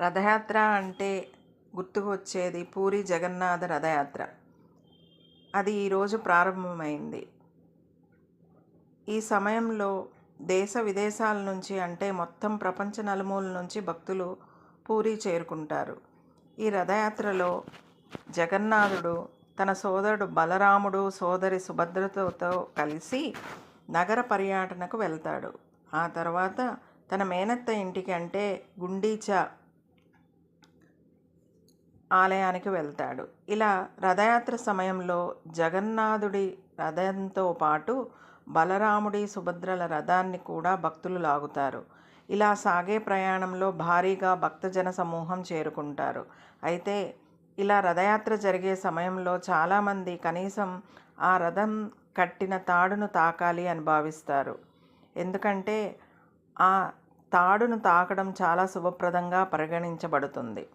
రథయాత్ర అంటే గుర్తుకు వచ్చేది పూరి జగన్నాథ రథయాత్ర. అది ఈరోజు ప్రారంభమైంది. ఈ సమయంలో దేశ విదేశాల నుంచి అంటే మొత్తం ప్రపంచ నలుమూల నుంచి భక్తులు పూరి చేరుకుంటారు. ఈ రథయాత్రలో జగన్నాథుడు తన సోదరుడు బలరాముడు సోదరి సుభద్రతో కలిసి నగర పర్యటనకు వెళ్తాడు. ఆ తర్వాత తన మేనత్త ఇంటికి అంటే గుండీచా ఆలయానికి వెళ్తాడు. ఇలా రథయాత్ర సమయంలో జగన్నాథుడి రథంతో పాటు బలరాముడి సుభద్రల రథాన్ని కూడా భక్తులు లాగుతారు. ఇలా సాగే ప్రయాణంలో భారీగా భక్తజన సమూహం చేరుకుంటారు. అయితే ఇలా రథయాత్ర జరిగే సమయంలో చాలామంది కనీసం ఆ రథం కట్టిన తాడును తాకాలి అని భావిస్తారు. ఎందుకంటే ఆ తాడును తాకడం చాలా శుభప్రదంగా పరిగణించబడుతుంది.